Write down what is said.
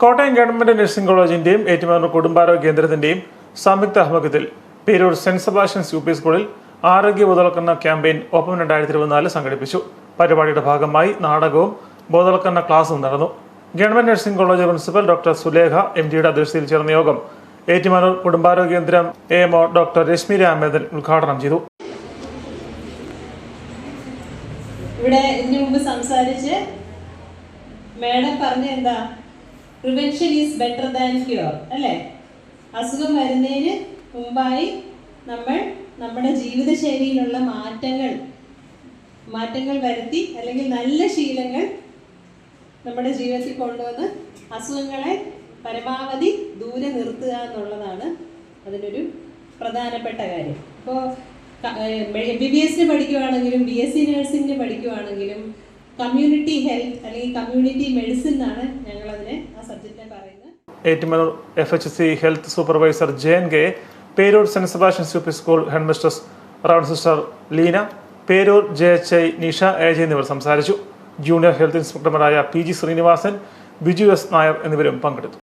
Kottayam government nursing കോളേജിന്റെയും ഏറ്റുമാനൂർ കുടുംബാരോഗ്യ കേന്ദ്രത്തിന്റെയും സംയുക്ത ആഭിമുഖ്യത്തിൽ Perur saint Sebastian's U P സ്കൂളിൽ ആരോഗ്യ ബോധവൽക്കരണ ക്യാമ്പയിൻ ഒപ്പം രണ്ടായിരത്തി ഇരുപത്തിനാല് സംഘടിപ്പിച്ചു. പരിപാടിയുടെ ഭാഗമായി നാടകവും ബോധവൽക്കരണ ക്ലാസും നടന്നു. Government nursing college principal doctor Sulekha M ഡിയുടെ അധ്യക്ഷതയിൽ ചേർന്ന യോഗം ഏറ്റുമാനൂർ കുടുംബാരോഗ്യ കേന്ദ്രം A M O doctor Reshmi Ramendran ഉദ്ഘാടനം ചെയ്തു. ഇവിടെ ഇതിനു മുമ്പ് സംസാരിച്ച് മേഡം പറഞ്ഞ എന്താ? Prevention is better than cure അല്ലേ? അസുഖം വരുന്നതിന് മുമ്പായി നമ്മൾ നമ്മുടെ ജീവിതശൈലിയിലുള്ള മാറ്റങ്ങൾ മാറ്റങ്ങൾ വരുത്തി അല്ലെങ്കിൽ നല്ല ശീലങ്ങൾ നമ്മുടെ ജീവിതത്തിൽ കൊണ്ടുവന്ന് അസുഖങ്ങളെ പരമാവധി ദൂരെ നിർത്തുക എന്നുള്ളതാണ് അതിനൊരു പ്രധാനപ്പെട്ട കാര്യം. ഇപ്പോൾ എം ബി ബി എസിന് പഠിക്കുവാണെങ്കിലും ബി എസ് സി നഴ്സിംഗിന് പഠിക്കുവാണെങ്കിലും കമ്മ്യൂണിറ്റി ഹെൽത്ത് അല്ലെങ്കിൽ കമ്മ്യൂണിറ്റി മെഡിസിൻ എന്നാണ് Ettumanoor F H C health supervisor J N K Peroor saint Sebastian's U P school headmistress round sister Leena Peroor J H I Nisha എജ് എന്നിവർ സംസാരിച്ചു. Junior health ഇൻസ്പെക്ടർമാരായ P G Sreenivasan Biju S Nair എന്നിവരും പങ്കെടുത്തു.